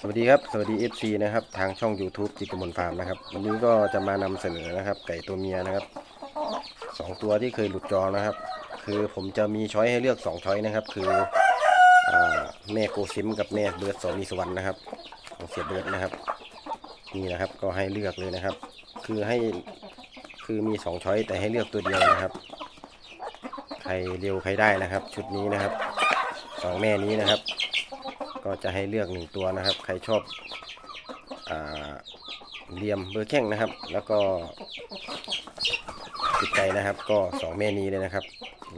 สวัสดีครับ สวัสดี FC นะครับ ทางช่อง YouTube จิตรมนฟาร์มนะครับ วันนี้ก็จะมานำเสนอนะครับ ไก่ตัวเมียนะครับสองตัวที่เคยหลุดจอนะครับ คือผมจะมีช้อยให้เลือกสองช้อยนะครับ คืออแม่โกซิมกับแม่เบิร์ดสอมีสวรรค์นะครับของเสียเบิร์ดนะครับ นี่นะครับก็ให้เลือกเลยนะครับ คือให้คือมีสองช้อยแต่ให้เลือกตัวเดียวนะครับ ใครเร็วใครได้นะครับ ชุดนี้นะครับสองแม่นี้นะครับ ก็จะให้เลือกหนึ่งตัวนะครับ ใครชอบอเหลี่ยมเบอร์แข้งนะครับ แล้วก็ติดใจนะครับ ก็สองแม่นี้เลยนะครับ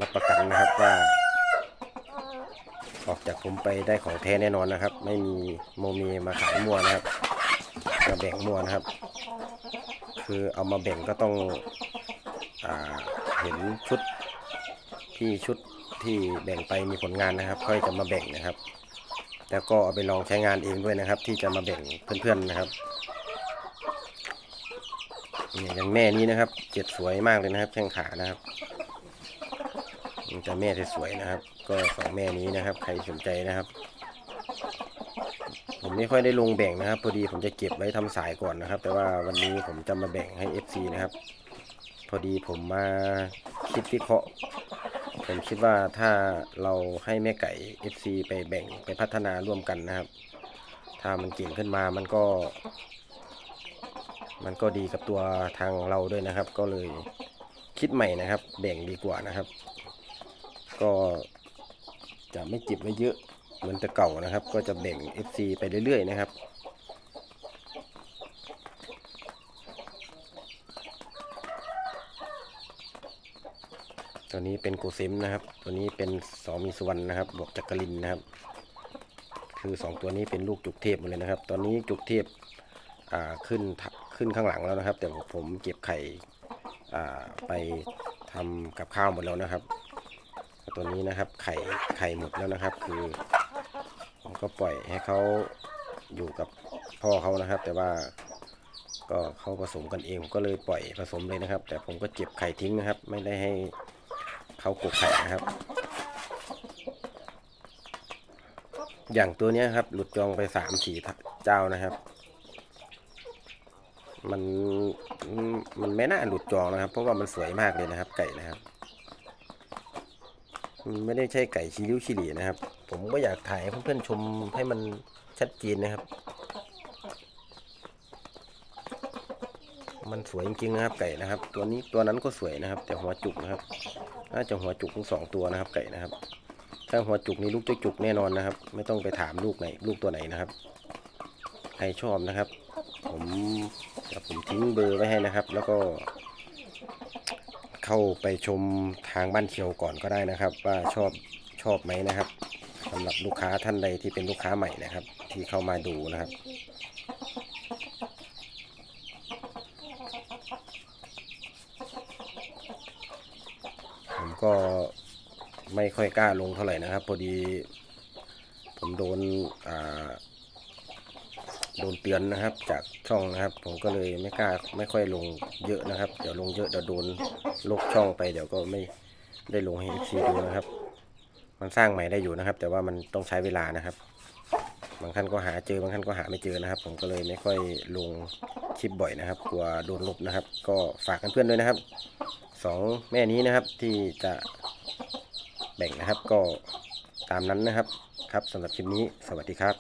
รับประกันนะครับว่า ออกจากผมไปได้ของแท้แน่นอนนะครับ ไม่มีโมเมมาขายมั่วนะครับมาแบ่งมั่วนะครับ คือเอามาแบ่งก็ต้องอเห็นชุดที่ชุดที่แบ่งไปมีผลงานนะครับ ค่อยจะมาแบ่งนะครับ แล้วก็เอาไปลองใช้งานเองด้วยนะครับ ที่จะมาแบ่งเพื่อนๆนะครับเนี่ยอย่างแม่นี้นะครับเจ็ดสวยมากเลยนะครับแข้งขานะครับจะแม่สวยๆนะครับ ก็สองแม่นี้นะครับ ใครสนใจนะครับ ผมไม่ค่อยได้ลงแบ่งนะครับพอดีผมจะเก็บไว้ทำสายก่อนนะครับ แต่ว่าวันนี้ผมจะมาแบ่งให้ FC นะครับ พอดีผมมา คิดวิเคราะห์ ผมคิดว่าถ้าเราให้แม่ไก่ FC ไปแบ่งไปพัฒนาร่วมกันนะครับ ถ้ามันเก่งขึ้นมามันก็ มันก็ดีกับตัวทางเราด้วยนะครับ ก็เลยคิดใหม่นะครับ แบ่งดีกว่านะครับ ก็จะไม่จิบไว้เยอะเหมือนแต่เก่านะครับ ก็จะแบ่ง FC ไปเรื่อยๆนะครับ ตัวนี้เป็นโกเซมนะครับ ตัวนี้เป็นสอมีสุวรรณนะครับ บวกจักรินนะครับ คือสองตัวนี้เป็นลูกจุกเทพหมดเลยนะครับ ตอนนี้จุกเทพอ่าขึ้นขึ้นข้างหลังแล้วนะครับ แต่ผมเก็บไข่อ่าไปทำกับข้าวหมดแล้วนะครับ ตัวนี้นะครับไข่ไข่หมดแล้วนะครับ คือผมก็ปล่อยให้เขาอยู่กับพ่อเขานะครับ แต่ว่าก็เขาผสมกันเองผมก็เลยปล่อยผสมเลยนะครับ แต่ผมก็เก็บไข่ทิ้งนะครับ ไม่ได้ให้ เขากกไข่นะครับ อย่างตัวเนี้ยครับ หลุดจองไปสามสี่เจ้านะครับ มันมันไม่น่าหลุดจองนะครับ เพราะว่ามันสวยมากเลยนะครับ ไก่นะครับมันไม่ได้ใช่ไก่ชิริ้วชิลีนะครับ ผมก็อยากถ่ายให้เพื่อนๆชมให้มันชัดเจนนะครับ มันสวยจริงๆนะครับไก่นะครับ ตัวนี้ตัวนั้นก็สวยนะครับ แต่หัวจุกนะครับ น่าจะหัวจุกทั้งสองตัวนะครับ ไก่นะครับ ถ้าหัวจุกนี่ลูกจะจุกแน่นอนนะครับ ไม่ต้องไปถามลูกไหนลูกตัวไหนนะครับใครชอบนะครับ ผมเดี๋ยวผมทิ้งเบอร์ไว้ให้นะครับ แล้วก็ เข้าไปชมทางบ้านเขียวก่อนก็ได้นะครับ ว่าชอบชอบไหมนะครับสำหรับลูกค้าท่านใดที่เป็นลูกค้าใหม่นะครับ ที่เข้ามาดูนะครับ ก็ไม่ค่อยกล้าลงเท่าไหร่นะครับ พอดีผมโดนโดนเตือนนะครับ จากช่องนะครับ ผมก็เลยไม่กล้าไม่ค่อยลงเยอะนะครับ เดี๋ยวลงเยอะเดี๋ยวโดนลบช่องไปเดี๋ยวก็ไม่ได้ลงให้ FC ดูนะครับ มันสร้างใหม่ได้อยู่นะครับ แต่ว่ามันต้องใช้เวลานะครับ บางท่านก็หาเจอบางท่านก็หาไม่เจอนะครับ ผมก็เลยไม่ค่อยลงคลิปบ่อยนะครับ กลัวโดนลบนะครับ ก็ฝากกันเพื่อนด้วยนะครับ สองแม่นี้นะครับที่จะแบ่งนะครับก็ตามนั้นนะครับครับสำหรับคลิปนี้สวัสดีครับ